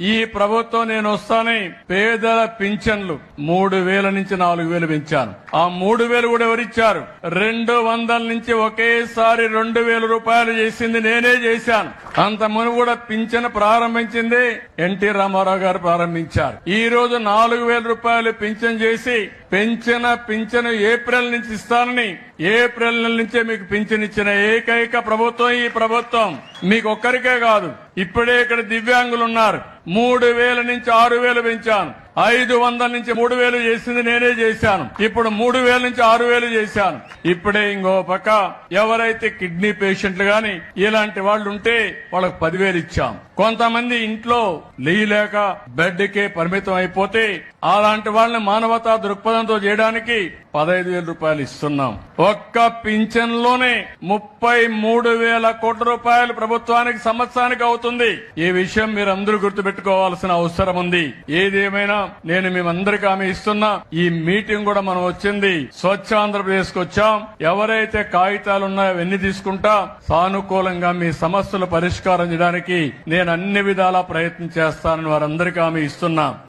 ఈ ప్రభుత్వం నేను వస్తానని పేదల పింఛన్లు. మూడు వేల నుంచి నాలుగు వేలు పెంచాను. ఆ మూడు వేలు కూడా ఎవరిచ్చారు? రెండు వందల నుంచి ఒకేసారి రెండు వేల రూపాయలు చేసింది నేనే చేశాను. అంత మును కూడా పింఛన్ ప్రారంభించింది ఎన్టీ రామారావు గారు ప్రారంభించారు. ఈ రోజు నాలుగు వేల రూపాయలు పింఛన్ చేసి పెంచిన పింఛను ఏప్రిల్ నుంచి ఇస్తానని ఏప్రిల్ నెల నుంచే మీకు పింఛన్ ఇచ్చిన ఏకైక ప్రభుత్వం ఈ ప్రభుత్వం. మీకు ఒక్కరికే కాదు ఇప్పుడే ఇక్కడ దివ్యాంగులు ఉన్నారు. మూడు వేల నుంచి ఆరు వేలు పెంచాను. ఐదు వందల నుంచి మూడు వేలు చేసింది నేనే చేశాను. ఇప్పుడు మూడు వేల నుంచి ఆరు వేలు చేశాను. ఇప్పుడే ఇంకో పక్క ఎవరైతే కిడ్నీ పేషెంట్లు గాని ఇలాంటి వాళ్ళు ఉంటే వాళ్ళకి పదివేలు ఇచ్చాం. కొంతమంది ఇంట్లో లేయలేక బెడ్ కే పరిమితం అయిపోతే అలాంటి వాళ్ళని మానవతా దృక్పథంతో చేయడానికి పదహైదు వేల రూపాయలు ఇస్తున్నాం. ఒక్క పింఛన్లోనే ముప్పై మూడు వేల కోట్ల రూపాయలు ప్రభుత్వానికి సంవత్సరానికి అవుతుంది. ఈ విషయం మీరు అందరూ గుర్తుపెట్టుకోవాల్సిన అవసరం ఉంది. ఏదేమైనా నేను మేమందరికీ హామీ ఇస్తున్నా ఈ మీటింగ్ కూడా మనం వచ్చింది. స్వచ్ఛ ఆంధ్రప్రదేశ్కు వచ్చాం. ఎవరైతే కాగితాలు ఉన్నాయో అవన్నీ తీసుకుంటా సానుకూలంగా మీ సమస్యలు పరిష్కారం చేయడానికి నేను అన్ని విధాలా ప్రయత్నం చేస్తానని వారందరికీ హామీ ఇస్తున్నా.